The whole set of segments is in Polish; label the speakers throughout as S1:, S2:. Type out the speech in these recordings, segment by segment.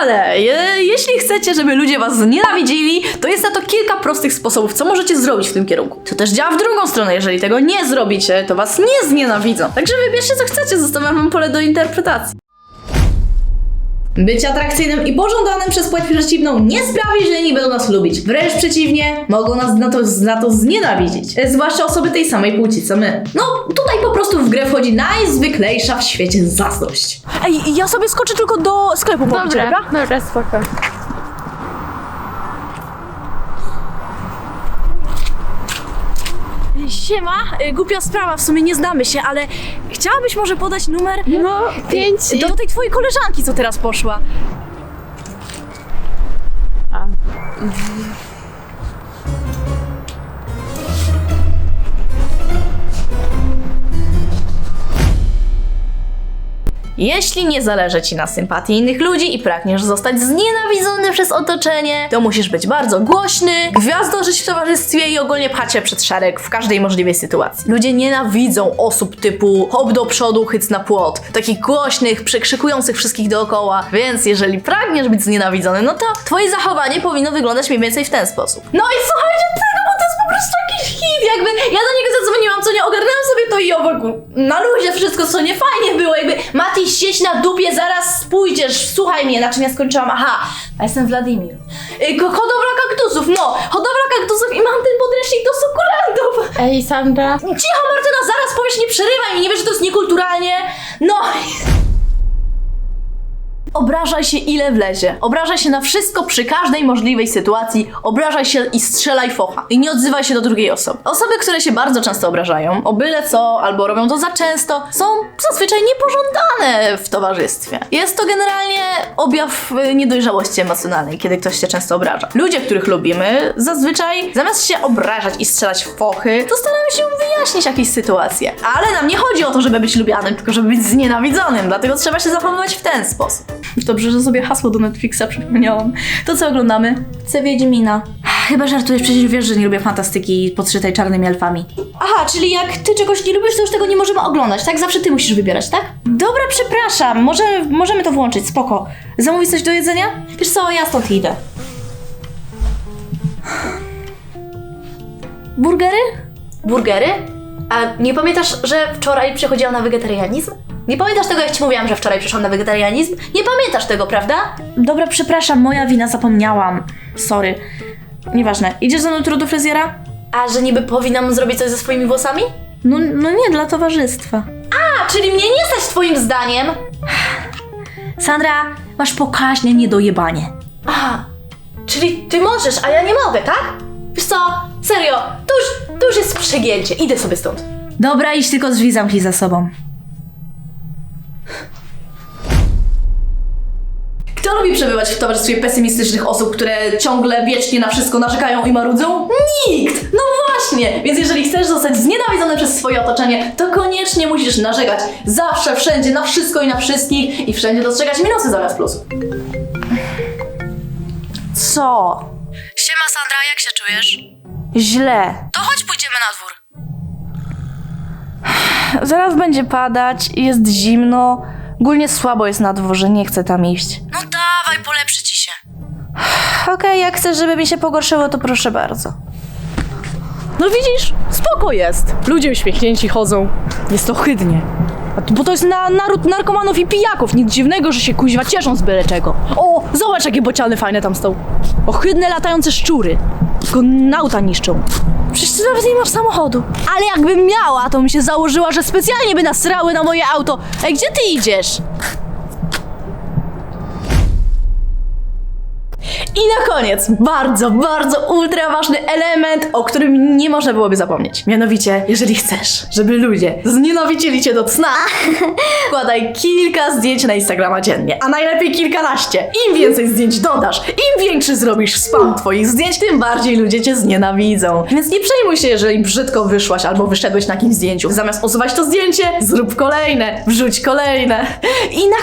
S1: Ale je, jeśli chcecie, żeby ludzie was znienawidzili, to jest na to kilka prostych sposobów, co możecie zrobić w tym kierunku. To też działa w drugą stronę. Jeżeli tego nie zrobicie, to was nie znienawidzą. Także wybierzcie, co chcecie. Zostawiam wam pole do interpretacji. Być atrakcyjnym i pożądanym przez płeć przeciwną nie sprawi, że inni będą nas lubić. Wręcz przeciwnie, mogą nas na to, na to znienawidzić. Zwłaszcza osoby tej samej płci co my. No, tutaj po prostu w grę wchodzi najzwyklejsza w świecie zazdrość. Ej, ja sobie skoczę tylko do sklepu po picie, dobra?
S2: dobra, spoko.
S1: Siema, y, głupia sprawa, w sumie nie znamy się, ale chciałabyś może podać numer
S2: No, pięć i...
S1: do tej twojej koleżanki, co teraz poszła.
S2: A.
S1: Jeśli nie zależy ci na sympatii innych ludzi i pragniesz zostać znienawidzony przez otoczenie, to musisz być bardzo głośny, gwiazdą żyć w towarzystwie i ogólnie pchać się przed szereg w każdej możliwej sytuacji. Ludzie nienawidzą osób typu hop do przodu, hyc na płot, takich głośnych, przekrzykujących wszystkich dookoła, więc jeżeli pragniesz być znienawidzony, no to twoje zachowanie powinno wyglądać mniej więcej w ten sposób. No i słuchajcie tego, bo to jest po prostu jakby ja do niego zadzwoniłam, co nie ogarnęłam sobie to i owego. Na luzie wszystko, co nie fajnie było, jakby Mati, siedź na dupie, zaraz pójdziesz, słuchaj mnie, na czym ja skończyłam, aha, a jestem Wladimir. Y, ko- hodowla kaktusów, no, hodowla kaktusów i mam ten podręcznik do sukulentów.
S2: Ej, Sandra.
S1: Cicho Martyna, zaraz powiesz, nie przerywaj mi, nie wiesz, że to jest niekulturalnie? No. Obrażaj się ile wlezie. Obrażaj się na wszystko przy każdej możliwej sytuacji. Obrażaj się i strzelaj focha. I nie odzywaj się do drugiej osoby. Osoby, które się bardzo często obrażają, o byle co, albo robią to za często, są zazwyczaj niepożądane w towarzystwie. Jest to generalnie objaw y, niedojrzałości emocjonalnej, kiedy ktoś się często obraża. Ludzie, których lubimy, zazwyczaj zamiast się obrażać i strzelać fochy, to staramy się wyjaśnić jakieś sytuacje. Ale nam nie chodzi o to, żeby być lubianym, tylko żeby być znienawidzonym, dlatego trzeba się zachowywać w ten sposób. Dobrze, że sobie hasło do Netflixa przypomniałam. To co oglądamy? C Wiedźmina. Chyba żartujesz, przecież wiesz, że nie lubię fantastyki podszytej czarnymi elfami. Aha, czyli jak ty czegoś nie lubisz, to już tego nie możemy oglądać, tak? Zawsze ty musisz wybierać, tak? Dobra, przepraszam, możemy, możemy to włączyć, spoko. Zamówić coś do jedzenia? Wiesz co, ja stąd idę. Burgery? Burgery? A nie pamiętasz, że wczoraj przechodziłam na wegetarianizm? Nie pamiętasz tego, jak ci mówiłam, że wczoraj przeszłam na wegetarianizm? Nie pamiętasz tego, prawda? Dobra, przepraszam, moja wina, zapomniałam. Sorry. Nieważne. Idziesz ze mną jutro do fryzjera? A że niby powinnam zrobić coś ze swoimi włosami? No, no nie, dla towarzystwa. A, czyli mnie nie stać twoim zdaniem? Sandra, masz pokaźne niedojebanie. Aha, czyli ty możesz, a ja nie mogę, tak? Wiesz co, serio, to już, to już jest przegięcie. Idę sobie stąd. Dobra, idź tylko drzwi zamknij za sobą. Kto lubi przebywać w towarzystwie pesymistycznych osób, które ciągle wiecznie na wszystko narzekają i marudzą? Nikt! No właśnie! Więc jeżeli chcesz zostać znienawidzony przez swoje otoczenie, to koniecznie musisz narzekać. Zawsze, wszędzie, na wszystko i na wszystkich i wszędzie dostrzegać minusy zamiast plusów. Co?
S3: Siema Sandra, jak się czujesz?
S1: Źle.
S3: To chodź pójdziemy na dwór.
S1: Zaraz będzie padać, jest zimno. Ogólnie słabo jest na dworze, nie chcę tam iść.
S3: No polepszy ci się.
S1: Okej, jak chcesz, żeby mi się pogorszyło, to proszę bardzo. No widzisz, spoko jest. Ludzie uśmiechnięci chodzą. Jest ohydnie. A to- Bo to jest na, naród narkomanów i pijaków. Nic dziwnego, że się kuźwa cieszą z byle czego. O, zobacz jakie bociany fajne tam są. Ohydne latające szczury. Tylko nauta niszczą. Przecież ty nawet nie masz samochodu. Ale jakbym miała, to bym się założyła, że specjalnie by nasrały na moje auto. Ej, gdzie ty idziesz? I na koniec, bardzo, bardzo ultra ważny element, o którym nie można byłoby zapomnieć. Mianowicie, jeżeli chcesz, żeby ludzie znienawidzili cię do cna, wkładaj kilka zdjęć na Instagrama dziennie, a najlepiej kilkanaście. Im więcej zdjęć dodasz, im większy zrobisz spam twoich zdjęć, tym bardziej ludzie cię znienawidzą. Więc nie przejmuj się, jeżeli brzydko wyszłaś albo wyszedłeś na jakimś zdjęciu. Zamiast usuwać to zdjęcie, zrób kolejne, wrzuć kolejne. I na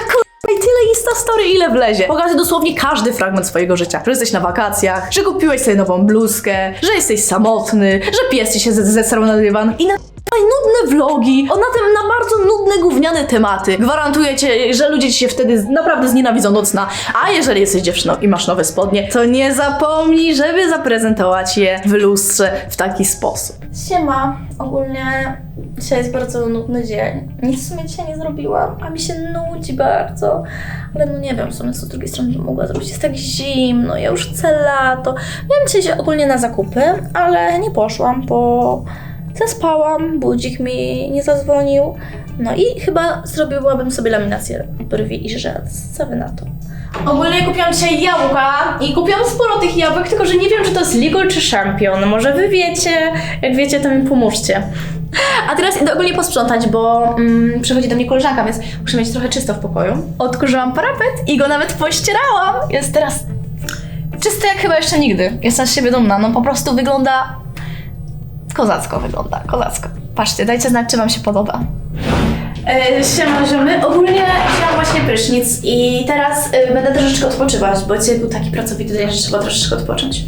S1: i tyle Insta Story, ile wlezie. Pokażę dosłownie każdy fragment swojego życia. Że jesteś na wakacjach, że kupiłeś sobie nową bluzkę, że jesteś samotny, że pies ci się ze- zesrał na dywan. I na
S4: Dawaj nudne vlogi, o na tym na bardzo nudne, gówniane tematy. Gwarantuję ci, że ludzie ci się wtedy naprawdę znienawidzą do cna. A jeżeli jesteś dziewczyną i masz nowe spodnie, to nie zapomnij, żeby zaprezentować je w lustrze w taki sposób.
S1: Siema, ogólnie dzisiaj jest bardzo nudny dzień. Nic w sumie dzisiaj nie zrobiłam, a mi się nudzi bardzo. Ale no nie wiem, w sumie co z drugiej strony bym mogła zrobić. Jest tak zimno, ja już chcę lato. Miałam dzisiaj się ogólnie na zakupy, ale nie poszłam, bo zaspałam, budzik mi nie zadzwonił. No i chyba zrobiłabym sobie laminację brwi i rzęs. Co wy na to? Ogólnie kupiłam dzisiaj jabłka i kupiłam sporo tych jabłek, tylko że nie wiem, czy to jest Ligol czy Champion. Może wy wiecie? Jak wiecie, to mi pomóżcie. A teraz idę ogólnie posprzątać, bo mm, przychodzi do mnie koleżanka, więc muszę mieć trochę czysto w pokoju. Odkurzyłam parapet i go nawet pościerałam. Jest teraz czysty jak chyba jeszcze nigdy. Jestem z siebie dumna. No po prostu wygląda... Kozacko wygląda, kozacko. Patrzcie, dajcie znać, czy wam się podoba. E, siema ziomy. Ogólnie wzięłam właśnie prysznic i teraz e, będę troszeczkę odpoczywać, bo dzisiaj był taki pracowity że trzeba troszeczkę odpocząć.